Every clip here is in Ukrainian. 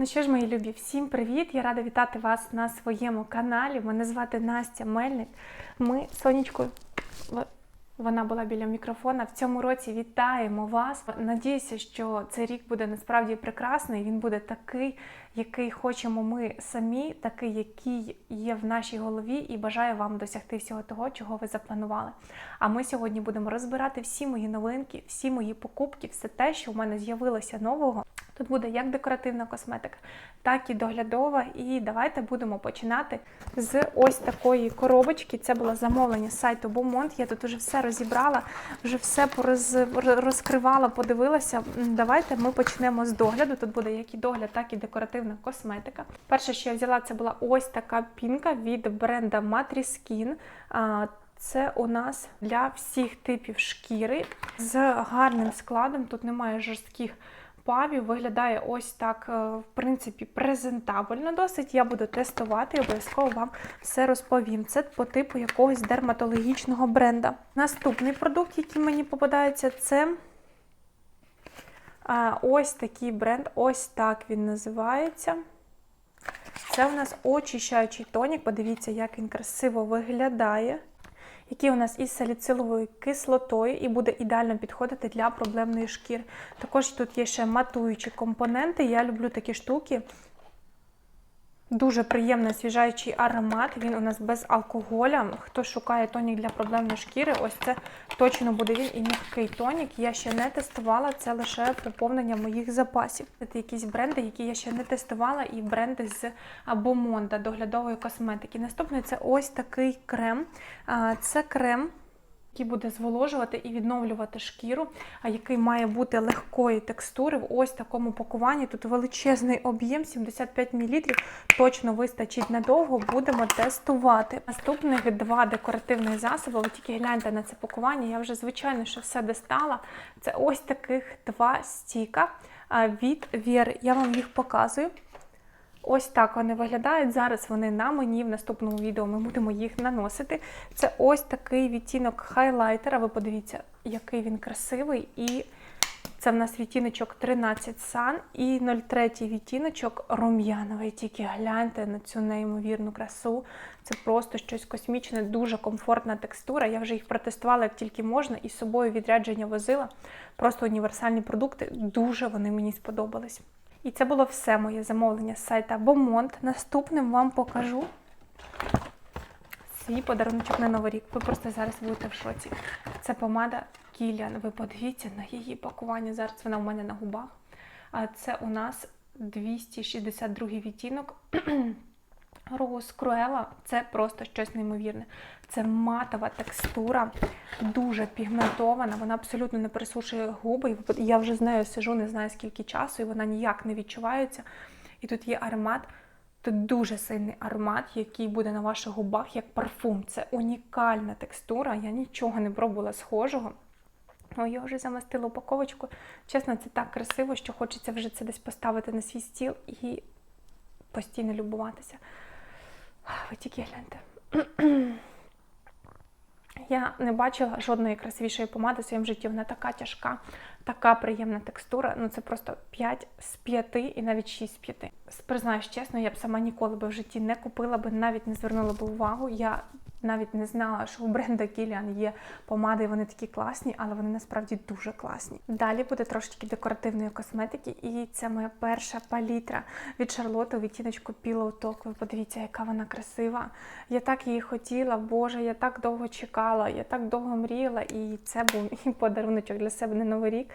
Ну що ж, мої любі, всім привіт! Я рада вітати вас на своєму каналі. Мене звати Настя Мельник. Ми в- вона була біля мікрофона. В цьому році вітаємо вас. Надіюся, що цей рік буде насправді прекрасний. Він буде такий, який хочемо ми самі, такий, який є в нашій голові, і бажаю вам досягти всього того, чого ви запланували. А ми сьогодні будемо розбирати всі мої новинки, всі мої покупки, все те, що в мене з'явилося нового. Тут буде як декоративна косметика, так і доглядова. І давайте будемо починати з ось такої коробочки. Це було замовлення з сайту Beaumont. Я тут вже все розібрала, вже все пороз- розкривала, подивилася. Давайте ми почнемо з догляду. Тут буде як і догляд, так і декоративна косметика. Перше, що я взяла, це була ось така пінка від бренда Matriskin. Це у нас для всіх типів шкіри з гарним складом. Тут немає жорстких павів. Виглядає ось так, е, в принципі, презентабельно досить. Я буду тестувати і обов'язково вам все розповім. Це по типу якогось дерматологічного бренда. Наступний продукт, який мені попадається, це ось такий бренд, ось так він називається. Це у нас очищаючий тонік. Подивіться, як він красиво виглядає. Який у нас із саліциловою кислотою і буде ідеально підходити для проблемної шкіри. Також тут є ще матуючі компоненти. Я люблю такі штуки. Дуже приємний освіжаючий аромат. Він у нас без алкоголя. Хто шукає тонік для проблемної шкіри, ось це точно буде він і м'який тонік. Я ще не тестувала, це лише поповнення моїх запасів. Це якісь бренди, які я ще не тестувала, і бренди з Бомонда доглядової косметики. Наступний це ось такий крем. Це крем. Який буде зволожувати і відновлювати шкіру, а який має бути легкої текстури в ось такому пакуванні. Тут величезний об'єм, 75 мл, точно вистачить надовго. Будемо тестувати. Наступних два декоративних засоби. Ви тільки гляньте на це пакування. Я вже звичайно що все достала. Це ось таких два стіка від Вєри. Я вам їх показую. Ось так вони виглядають. Зараз вони на мені. В наступному відео ми будемо їх наносити. Це ось такий відтінок хайлайтера. Ви подивіться, який він красивий. І це в нас відтіночок 13 Sun і 03 відтіночок рум'яновий. Тільки гляньте на цю неймовірну красу. Це просто щось космічне, дуже комфортна текстура. Я вже їх протестувала як тільки можна, і з собою відрядження возила. Просто універсальні продукти. Дуже вони мені сподобались. І це було все моє замовлення з сайта Beaumont. Наступним вам покажу свій подарунок на Новий рік. Ви просто зараз будете в шоці. Це помада Кіліан. Ви подивіться на її пакування. Зараз вона у мене на губах. А це у нас 262 відтінок. Роуз Круела це просто щось неймовірне. Це матова текстура, дуже пігментована, вона абсолютно не пересушує губи. Я вже з нею сижу, не знаю скільки часу, і вона ніяк не відчувається. І тут є аромат. Тут дуже сильний аромат, який буде на ваших губах як парфум. Це унікальна текстура. Я нічого не пробувала схожого. Ну, я вже замастила упаковочку. Чесно, це так красиво, що хочеться вже це десь поставити на свій стіл і постійно любуватися. Ви тільки гляньте. Я не бачила жодної красивішої помади в своєму житті. Вона така тяжка, така приємна текстура. Ну це просто 5 з 5 і навіть 6 з 5. Признаюсь чесно, я б сама ніколи би в житті не купила би, навіть не звернула б увагу. Я навіть не знала, що у бренда Kilian є помади, і вони такі класні, але вони насправді дуже класні. Далі буде трошечки декоративної косметики, і це моя перша палітра від Шарлотти у відтіночку Pillow Talk. Ви подивіться, яка вона красива. Я так її хотіла, Боже, я так довго чекала, я так довго мріяла, і це був мій подаруночок для себе на Новий рік.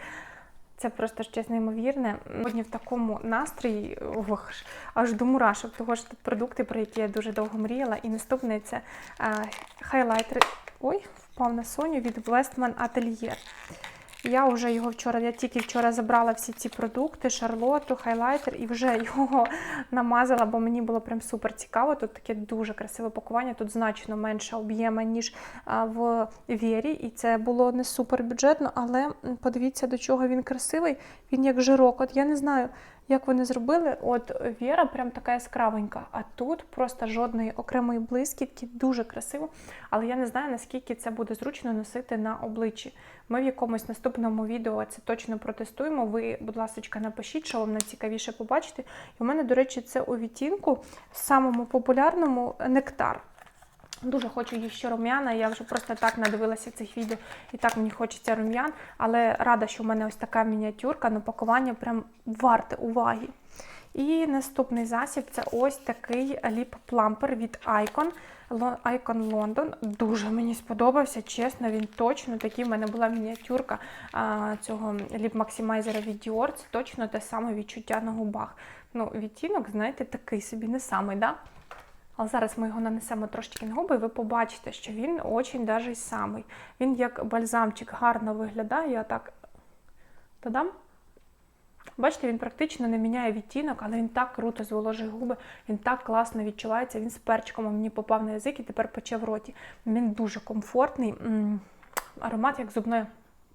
Це просто щось неймовірне. Сьогодні в такому настрої ох, аж до мурашок, того ж тут продукти, про які я дуже довго мріяла. І наступний це е, хайлайтер. Ой, впав на Соню від Westman Atelier. Я вже його вчора, я тільки вчора забрала всі ці продукти, шарлоту, хайлайтер, і вже його намазала, бо мені було прям супер цікаво. Тут таке дуже красиве пакування, тут значно менше об'єма, ніж в Вєрі. І це було не супер бюджетно, але подивіться, до чого він красивий. Він як жирок. От я не знаю, як вони зробили. От Віра прям така яскравенька, а тут просто жодної окремої блискітки, дуже красиво. Але я не знаю, наскільки це буде зручно носити на обличчі. Ми в якомусь наступному відео це точно протестуємо. Ви, будь ласка, напишіть, що вам найцікавіше побачити. І у мене, до речі, це у відтінку самому популярному нектар. Дуже хочу їх ще рум'яна. Я вже просто так надивилася цих відео, і так мені хочеться рум'ян. Але рада, що в мене ось така мініатюрка, ну пакування прям варте уваги. І наступний засіб це ось такий ліп-плампер від Icon. Icon London. Дуже мені сподобався, чесно, він точно такий. В мене була мініатюрка а, цього ліп-максимайзера від Dior. Це точно те саме відчуття на губах. Ну, відтінок, знаєте, такий собі не самий, да? Але зараз ми його нанесемо трошки на губи, і ви побачите, що він очень даже самий. Він як бальзамчик гарно виглядає. Я так додам. Бачите, він практично не міняє відтінок, але він так круто зволожує губи, він так класно відчувається. Він з перчиком мені попав на язик і тепер пече в роті. Він дуже комфортний. Аромат як зубної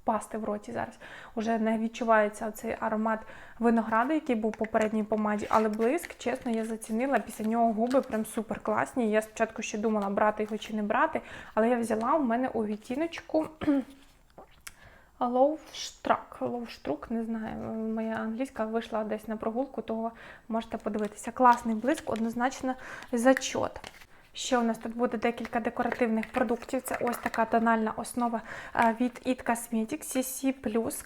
пасти в роті зараз. Уже не відчувається цей аромат винограду, який був в попередній помаді, але блиск, чесно, я зацінила. Після нього губи прям супер класні. Я спочатку ще думала, брати його чи не брати, але я взяла у мене у відтіночку. Ловштрак, ловштрук, не знаю, моя англійська вийшла десь на прогулку, того можете подивитися. Класний блиск, однозначно зачот. Ще у нас тут буде декілька декоративних продуктів. Це ось така тональна основа е, від It Cosmetics CC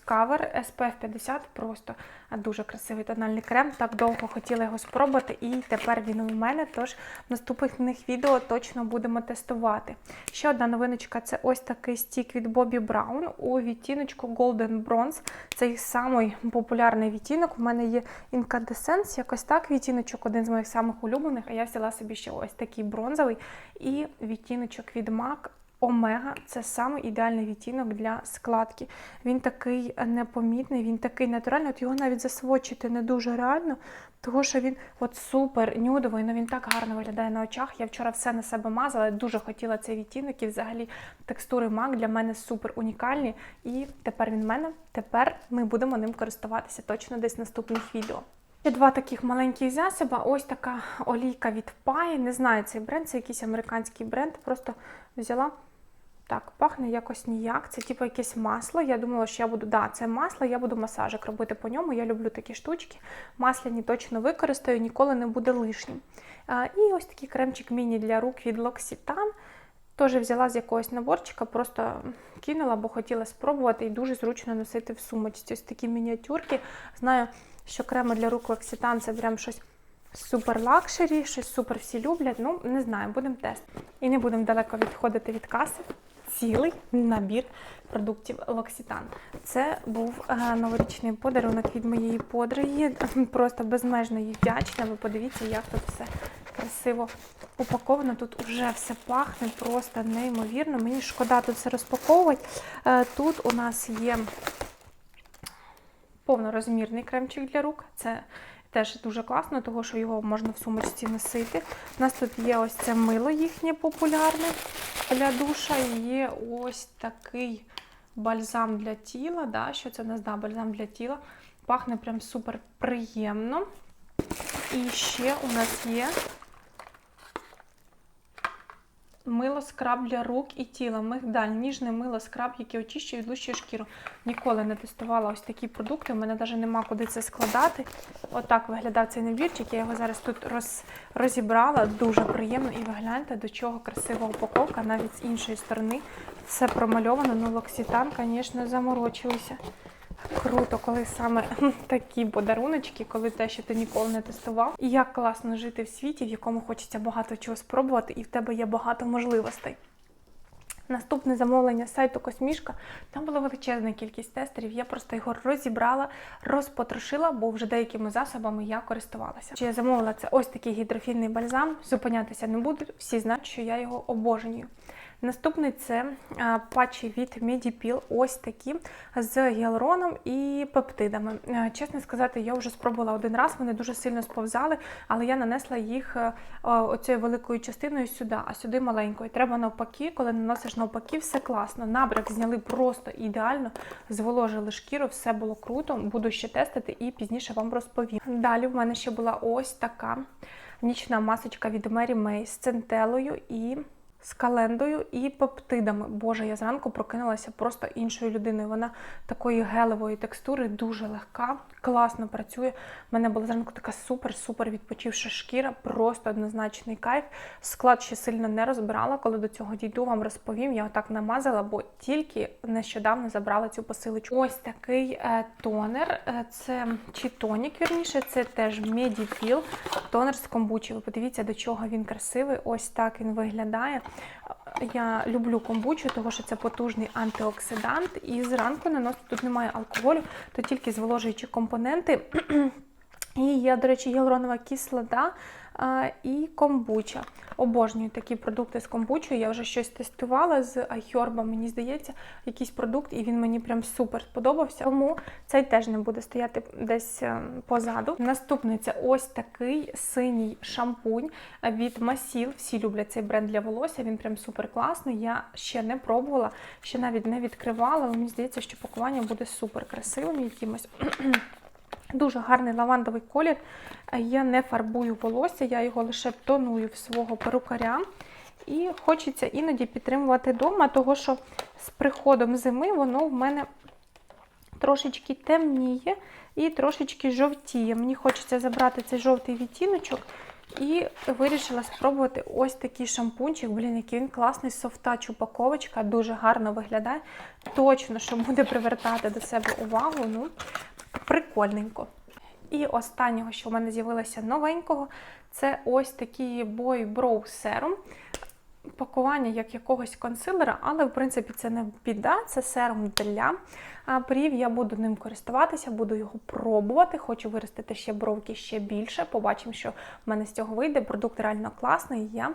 Cover SPF 50. Просто дуже красивий тональний крем. Так довго хотіла його спробувати, і тепер він у мене. Тож в наступних відео точно будемо тестувати. Ще одна новиночка це ось такий стік від Bobbi Brown у відтіночку Golden Bronze. Це самий популярний відтінок. У мене є Incandescence, якось так відтіночок, один з моїх самих улюблених. А я взяла собі ще ось такий бронзовий і відтіночок від MAC Омега це саме ідеальний відтінок для складки. Він такий непомітний, він такий натуральний. От його навіть засвочити не дуже реально, тому що він от супер нюдовий, але він так гарно виглядає на очах. Я вчора все на себе мазала, дуже хотіла цей відтінок і взагалі текстури MAC для мене супер унікальні. І тепер він в мене. Тепер ми будемо ним користуватися точно десь в наступних відео. Ще два таких маленьких засоба. Ось така олійка від Pai. Не знаю цей бренд, це якийсь американський бренд. Просто взяла. Так, пахне якось ніяк. Це типу якесь масло. Я думала, що я буду. Да, це масло, я буду масажик робити по ньому. Я люблю такі штучки. Масляні точно використаю, ніколи не буде лишнім. І ось такий кремчик міні для рук від L'Occitane. Теж взяла з якогось наборчика, просто кинула, бо хотіла спробувати і дуже зручно носити в сумочці. Ось такі мініатюрки. Знаю, що креми для рук L'Occitane це прям щось супер лакшері, щось супер всі люблять. Ну, не знаю, будемо тестити. І не будемо далеко відходити від каси. Цілий набір продуктів L'Occitane. Це був е, новорічний подарунок від моєї подруги. Просто безмежно їй вдячна. Ви подивіться, як тут все красиво упаковано. Тут вже все пахне, просто неймовірно. Мені шкода тут все розпаковувати. Е, Тут у нас є повнорозмірний кремчик для рук. Це теж дуже класно, тому що його можна в сумочці носити. У нас тут є ось це мило їхнє популярне для душа. Є ось такий бальзам для тіла. Да? Що це у нас? Да, бальзам для тіла. Пахне прям супер приємно. І ще у нас є мило скраб для рук і тіла. Мигдаль, ніжне мило скраб, яке очищує відлущує шкіру. Ніколи не тестувала ось такі продукти. У мене навіть нема куди це складати. Отак виглядав цей набірчик. Я його зараз тут роз, розібрала. Дуже приємно. І ви гляньте, до чого красива упаковка, навіть з іншої сторони. Все промальовано. Ну, Локсітан, звісно, заморочилися. Круто, коли саме такі подаруночки, коли те, що ти ніколи не тестував. І як класно жити в світі, в якому хочеться багато чого спробувати, і в тебе є багато можливостей. Наступне замовлення сайту Космішка. Там була величезна кількість тестерів. Я просто його розібрала, розпотрошила, бо вже деякими засобами я користувалася. Чи я замовила це ось такий гідрофільний бальзам. Зупинятися не буду. Всі знають, що я його обожнюю. Наступний це патчі від Medipil, ось такі з гіалуроном і пептидами. Е, Чесно сказати, я вже спробувала один раз, вони дуже сильно сповзали, але я нанесла їх е, оцією великою частиною сюди, а сюди маленькою. Треба навпаки, коли наносиш навпаки, все класно. Набряк зняли просто ідеально, зволожили шкіру, все було круто. Буду ще тестити і пізніше вам розповім. Далі в мене ще була ось така нічна масочка від Mary May з центелою і з календою і пептидами. Боже, я зранку прокинулася просто іншою людиною. Вона такої гелевої текстури, дуже легка, класно працює. У мене була зранку така супер-супер відпочивша шкіра, просто однозначний кайф. Склад ще сильно не розбирала. Коли до цього дійду, вам розповім. Я отак намазала, бо тільки нещодавно забрала цю посилочку. Ось такий е, тонер. Е, це чи тонік, вірніше, це теж Medipil, тонер з комбучі. Ви подивіться, до чого він красивий. Ось так він виглядає. Я люблю комбучу, тому що це потужний антиоксидант. І зранку наносити тут немає алкоголю, то тільки зволожуючі компоненти. І є, до речі, гіалуронова кислота і комбуча. Обожнюю такі продукти з комбучою. Я вже щось тестувала з айхерба, мені здається, якийсь продукт, і він мені прям супер сподобався. Тому цей теж не буде стояти десь е, позаду. Наступний це ось такий синій шампунь від Масіл. Всі люблять цей бренд для волосся. Він прям супер класний. Я ще не пробувала, ще навіть не відкривала. але Мені здається, що пакування буде супер красивим якимось. Дуже гарний лавандовий колір. Я не фарбую волосся, я його лише тоную в свого перукаря. І хочеться іноді підтримувати вдома, того що з приходом зими воно в мене трошечки темніє і трошечки жовтіє. Мені хочеться забрати цей жовтий відтіночок. І вирішила спробувати ось такий шампунчик. Блін, який він класний, софтач упаковочка, дуже гарно виглядає. Точно, що буде привертати до себе увагу. Ну, прикольненько. І останнього, що в мене з'явилося новенького, це ось такий Boy Brow Serum. Пакування як якогось консилера, але в принципі це не біда, це серум для брів. Я буду ним користуватися, буду його пробувати. Хочу виростити ще бровки ще більше. Побачимо, що в мене з цього вийде. Продукт реально класний, я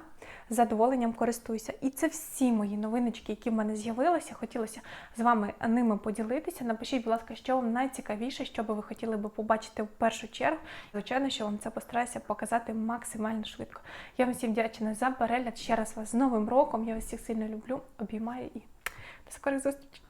з задоволенням користуюся. І це всі мої новиночки, які в мене з'явилися. Хотілося з вами ними поділитися. Напишіть, будь ласка, що вам найцікавіше, що би ви хотіли би побачити в першу чергу. Звичайно, що вам це постараюся показати максимально швидко. Я вам всім вдячна за перегляд. Ще раз вас з Новим роком. Я вас всіх сильно люблю, обіймаю і до скорих зустрічей!